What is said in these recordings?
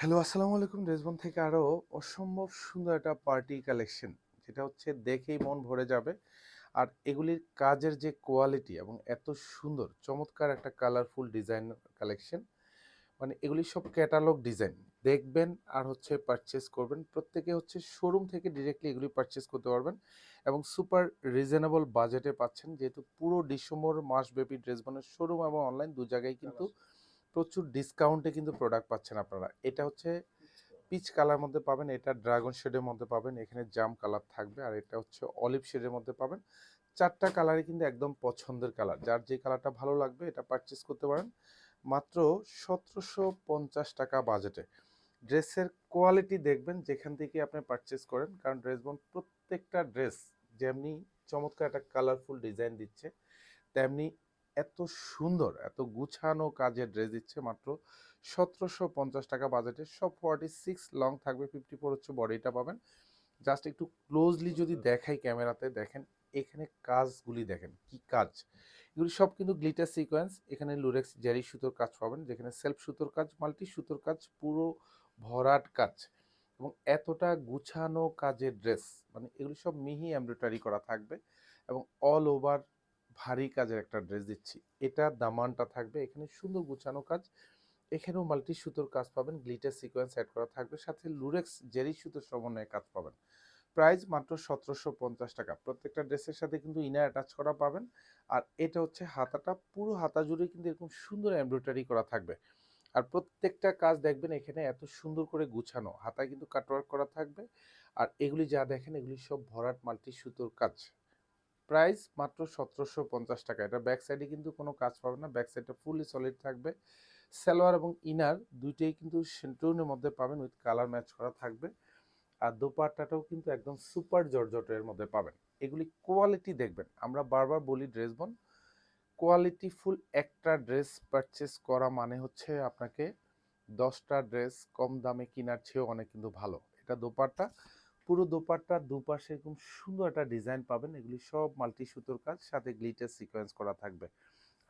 Hello আসসালামু আলাইকুম। রেজবন থেকে আরও অসম্ভব সুন্দর একটা পার্টি কালেকশন যেটা হচ্ছে দেখেই মন ভরে যাবে। আর এগুলির কাজের যে কোয়ালিটি এবং এত সুন্দর চমৎকার একটা কালারফুল ডিজাইন কালেকশন মানে এগুলি সব ক্যাটালগ ডিজাইন। দেখবেন আর হচ্ছে পারচেস করবেন। প্রত্যেকে হচ্ছে শোরুম থেকে ডিরেক্টলি এগুলি পারচেস করতে পারবেন এবং সুপার রিজনেবল বাজেটে পাচ্ছেন। যেহেতু পুরো ডিসেম্বর মাসব্যাপী ড্রেস ড্রেসবনের শোরুম এবং অনলাইন দু জায়গায় কিন্তু প্রচুর ডিসকাউন্টে কিন্তু প্রোডাক্ট পাচ্ছেন আপনারা। এটা হচ্ছে পিচ কালার মধ্যে পাবেন, এটা ড্রাগন শেডের মধ্যে পাবেন, এখানে জাম কালার থাকবে আর এটা হচ্ছে অলিভ শেডের মধ্যে পাবেন। চারটা কালারই কিন্তু একদম পছন্দের কালার যার যে কালারটা ভালো লাগবে এটা পারচেস করতে পারেন। মাত্র সতেরোশো পঞ্চাশ টাকা বাজেটে ড্রেসের কোয়ালিটি দেখবেন, যেখান থেকে আপনি পারচেস করেন। কারণ ড্রেস বোন প্রত্যেকটা ড্রেস যেমনি চমৎকার একটা কালারফুল ডিজাইন দিচ্ছে, তেমনি এত সুন্দর এত গুছানো কাজের ড্রেস দিচ্ছে মাত্র সতেরোশো পঞ্চাশ টাকা বাজেটে সব ফর্টি সিক্স লং থাকবে ফিফটি ফোর হচ্ছে বডিটা পাবেন। জাস্ট একটু ক্লোজলি যদি দেখাই ক্যামেরাতে দেখেন এখানে কাজগুলি দেখেন কি কাজ। এগুলি সব কিন্তু গ্লিটার সিকোয়েন্স এখানে লুরেক্স জেরি সুতোর কাজ পাবেন যেখানে সেলফ সুতোর কাজ মাল্টি সুতোর কাজ পুরো ভরাট কাজ। এবং এতটা গুছানো কাজের ড্রেস মানে এগুলি সব মিহি এমব্রয়ডারি করা থাকবে। এবং অল ওভার ভারী কাজের একটা ড্রেস দিচ্ছি। এটা দামানটা থাকবে, এখানে সুন্দর গুছানো কাজ। এখানেও মাল্টি সুতোর কাজ পাবেন গ্লিটার সিকোয়েন্স অ্যাড করা থাকবে, সাথে লুরেক্স জেরি সুতোর সমন্বয়ে কাজ পাবেন। প্রাইস মাত্র সতেরোশো পঞ্চাশ টাকা। প্রত্যেকটা ড্রেসের সাথে কিন্তু ইনার অ্যাটাচ করা পাবেন। আর এটা হচ্ছে হাতাটা, পুরো হাতা জুড়ে কিন্তু এরকম সুন্দর এমব্রয়ডারি করা থাকবে। আর প্রত্যেকটা কাজ দেখবেন, এখানে এত সুন্দর করে গুছানো। হাতায় কিন্তু কাটওয়ার্ক করা থাকবে। আর এগুলি যা দেখেন, এগুলি সব ভরাট মাল্টি সুতোর কাজ। প্রাইস মাত্র সতেরোশো পঞ্চাশ টাকা। এটা ব্যাক সাইডে কিন্তু কোনো কাজ পাবে না। ব্যাক সাইডটা ফুলি সলিড থাকবে। সালোয়ার এবং ইনার দুইটাই কিন্তু সেন্টুনের মধ্যে পাবেন উইথ কালার ম্যাচ করা থাকবে। আর দোপাট্টাটাও কিন্তু একদম সুপার জর্জটের মধ্যে পাবেন। এগুলি কোয়ালিটি দেখবেন। আমরা বারবার বলি ড্রেস বোন কোয়ালিটি ফুল একটা ড্রেস পারচেস করা মানে হচ্ছে আপনাকে দশটা ড্রেস কম দামে কেনার চেয়েও অনেক কিন্তু ভালো। এটা দোপাট্টা। পুরো দোপাট্টার দুপাশে এরকম সুন্দর একটা ডিজাইন পাবেন। এগুলি সব মাল্টি সুতোর কাজ, সাথে গ্লিটার সিকোয়েন্স করা থাকবে।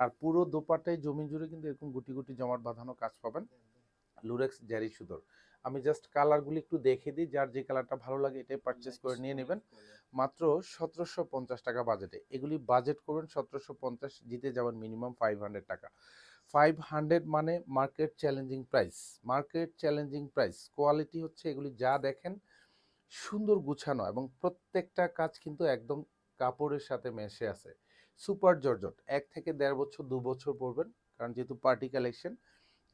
আর পুরো দোপাট্টায় জমি জুড়ে কিন্তু এরকম গুটি গুটি জমাট বাঁধানো কাজ পাবেন লুরেক্স জারি সুতোর। আমি জাস্ট কালারগুলি একটু দেখে দিই, যার যে কালারটা ভালো লাগে এটাই পারচেস করে নিয়ে নেবেন। মাত্র সতেরোশো পঞ্চাশ টাকা বাজেটে এগুলি বাজেট করবেন সতেরোশো পঞ্চাশ, জিতে যাবেন মিনিমাম ফাইভ হান্ড্রেড টাকা। ফাইভ হান্ড্রেড মানে market challenging price market challenging price quality হচ্ছে এগুলি যা দেখেন সুন্দর গুছানো এবং প্রত্যেকটা কাজ কিন্তু একদম কাপড়ের সাথে মেশে আছে। সুপার জর্জট, এক থেকে দেড় বছর, দু বছর পরবেন, কারণ যেহেতু পার্টি কালেকশন,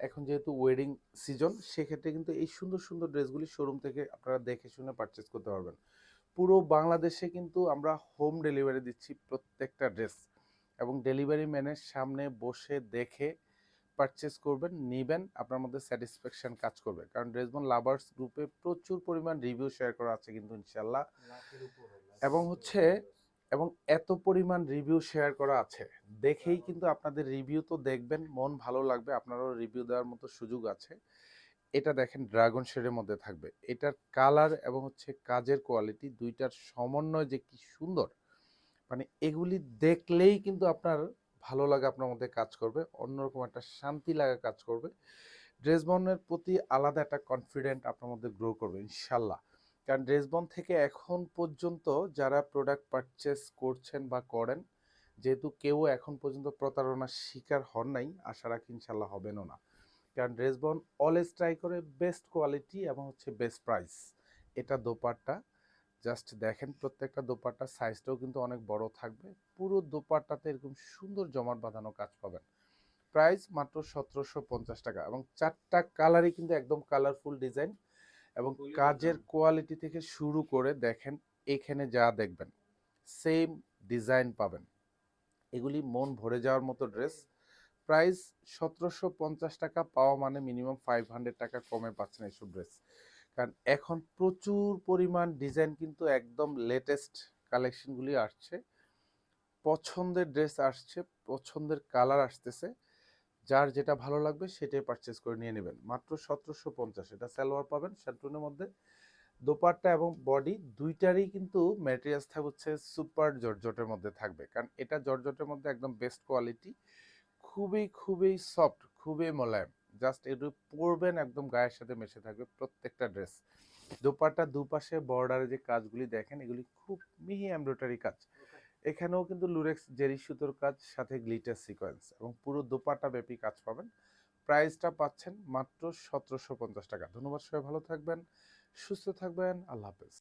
এখন যেহেতু ওয়েডিং সিজন সেক্ষেত্রে কিন্তু এই সুন্দর সুন্দর ড্রেসগুলি শোরুম থেকে আপনারা দেখে শুনে পারচেস করতে পারবেন। পুরো বাংলাদেশে কিন্তু আমরা হোম ডেলিভারি দিচ্ছি প্রত্যেকটা ড্রেস এবং ডেলিভারি ম্যানের সামনে বসে দেখে পারচেস করবেন নেবেন আপনার মধ্যে স্যাটিসফ্যাকশন কাজ করবে। কারণ ড্রেসবন লাভার্স গ্রুপে প্রচুর পরিমাণ রিভিউ শেয়ার করা আছে কিন্তু ইনশাল্লাহ এবং হচ্ছে এবং এত পরিমাণ রিভিউ শেয়ার করা আছে। দেখেই কিন্তু আপনাদের রিভিউ তো দেখবেন মন ভালো লাগবে আপনারও রিভিউ দেওয়ার মতো সুযোগ আছে। এটা দেখেন ড্রাগন শেডের মধ্যে থাকবে। এটার কালার এবং হচ্ছে কাজের কোয়ালিটি দুইটার সমন্বয় যে কি সুন্দর। মানে এগুলি দেখলেই কিন্তু আপনার ভালো লাগা আপনার মধ্যে কাজ করবে, অন্যরকম একটা শান্তি লাগা কাজ করবে। ড্রেস বনের প্রতি আলাদা একটা কনফিডেন্ট আপনার মধ্যে গ্রো করবে, ইনশাল্লাহ। কারণ ড্রেসবন থেকে এখন পর্যন্ত যারা প্রোডাক্ট পারচেস করছেন বা করেন, যেহেতু কেউ এখন পর্যন্ত প্রতারণার শিকার হন নাই, আশা রাখি ইনশাল্লাহ হবেনও না। কারণ ড্রেসবন অলওয়েজ ট্রাই করে বেস্ট কোয়ালিটি এবং হচ্ছে বেস্ট প্রাইস এটা দোপাট্টা। জাস্ট দেখেন প্রত্যেকটা দোপাট্টার সাইজটাও কিন্তু অনেক বড় থাকবে। পুরো দোপাট্টাতে এরকম সুন্দর জমাট বাঁধানো কাজ পাবেন। প্রাইস মাত্র সতেরোশো পঞ্চাশ টাকা এবং চারটা কালারই কিন্তু একদম কালারফুল ডিজাইন এবং কাজের কোয়ালিটি থেকে শুরু করে দেখেন এখানে যা দেখবেন সেম ডিজাইন পাবেন। এগুলি মন ভরে যাওয়ার মতো ড্রেস প্রাইস সতেরোশো পঞ্চাশ টাকা পাওয়া মানে মিনিমাম ফাইভ হান্ড্রেড টাকা কমে পাচ্ছেন এইসব ড্রেস কারণ এখন প্রচুর পরিমাণ ডিজাইন কিন্তু একদম লেটেস্ট কালেকশনগুলি আসছে। পছন্দের ড্রেস আসছে, পছন্দের কালার আসতেছে। যার যেটা ভালো লাগবে সেটাই পারচেস করে নিয়ে নেবেন। মাত্র সতেরোশো পঞ্চাশ। এটা সালোয়ার পাবেন শ্যান্টুনের মধ্যে। দোপাট্টা এবং বডি দুইটারই কিন্তু ম্যাটেরিয়ালস থাকবে হচ্ছে সুপার জর্জটের মধ্যে থাকবে। কারণ এটা জর্জটের মধ্যে একদম বেস্ট কোয়ালিটি খুবই খুবই সফট খুবই মোলায়েম। জাস্ট এগুলো পরবেন, একদম গায়ের সাথে মেশে থাকবে প্রত্যেকটা ড্রেস। দোপাট্টা দুপাশে বর্ডারে যে কাজগুলি দেখেন, এগুলি খুব মিহি এমব্রয়ডারি কাজ। এখানেও কিন্তু লুরেক্স জেরি সুতোর কাজ, সাথে গ্লিটার সিকোয়েন্স এবং পুরো দোপাট্টা ব্যাপী কাজ পাবেন। প্রাইসটা পাচ্ছেন মাত্র সতেরোশো পঞ্চাশ টাকা। ধন্যবাদ সবাই, ভালো থাকবেন, সুস্থ থাকবেন, আল্লাহ হাফেজ।